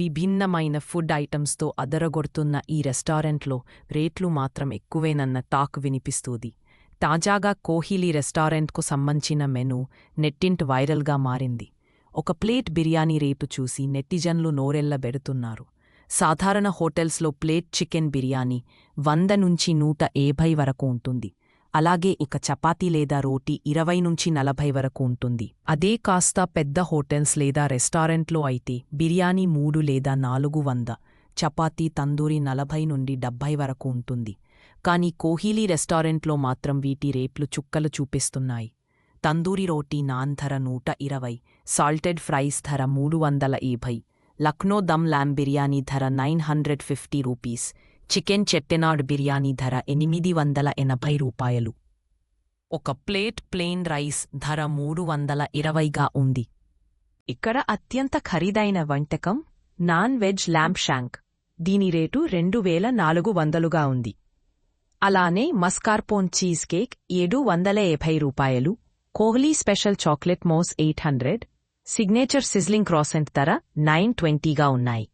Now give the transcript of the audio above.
విభిన్నమైన ఫుడ్ ఐటమ్స్తో అదరగొడుతున్న ఈ రెస్టారెంట్లో రేట్లు మాత్రం ఎక్కువేనన్న టాక్ వినిపిస్తూది. తాజాగా కోహ్లీ రెస్టారెంట్కు సంబంధించిన మెను నెట్టింట్ వైరల్గా మారింది. ఒక ప్లేట్ బిర్యానీ రేటు చూసి నెట్టిజన్లు నోరెళ్ళబెడుతున్నారు సాధారణ హోటల్స్లో ప్లేట్ చికెన్ బిర్యానీ వంద నుంచి నూట ఏభై వరకు ఉంటుంది. అలాగే ఇక చపాతీ లేదా రోటీ ఇరవై నుంచి నలభై వరకు ఉంటుంది. అదే కాస్త పెద్ద హోటల్స్ లేదా రెస్టారెంట్లో అయితే బిర్యానీ మూడు లేదా నాలుగు వంద చపాతీ తందూరి నలభై నుండి డెబ్బై వరకు ఉంటుంది. కానీ కోహీలీ రెస్టారెంట్లో మాత్రం వీటి రేట్లు చుక్కలు చూపిస్తున్నాయి. తందూరి రోటీ నాన్ ధర నూట ఇరవై సాల్టెడ్ ఫ్రైస్ ధర మూడు వందల ఏభై లక్నో దమ్ ల్యామ్ బిర్యానీ ధర nine hundred fifty rupees chicken Chettinad biryani ధర ఎనిమిది వందల ఎనభై రూపాయలు. ఒక ప్లేట్ ప్లెయిన్ రైస్ ధర మూడు వందల ఇరవైగా ఉంది. ఇక్కడ అత్యంత ఖరీదైన వంటకం నాన్ వెజ్ ల్యాంప్ షాంక్. దీని రేటు రెండు వేల నాలుగు వందలుగా ఉంది. అలానే మస్కార్పోన్ చీజ్ కేక్ ఏడు వందల యాభై రూపాయలు. Kohli special chocolate mousse eight hundred. Signature sizzling croissant ధర నైన్ ట్వంటీగా ఉన్నాయి.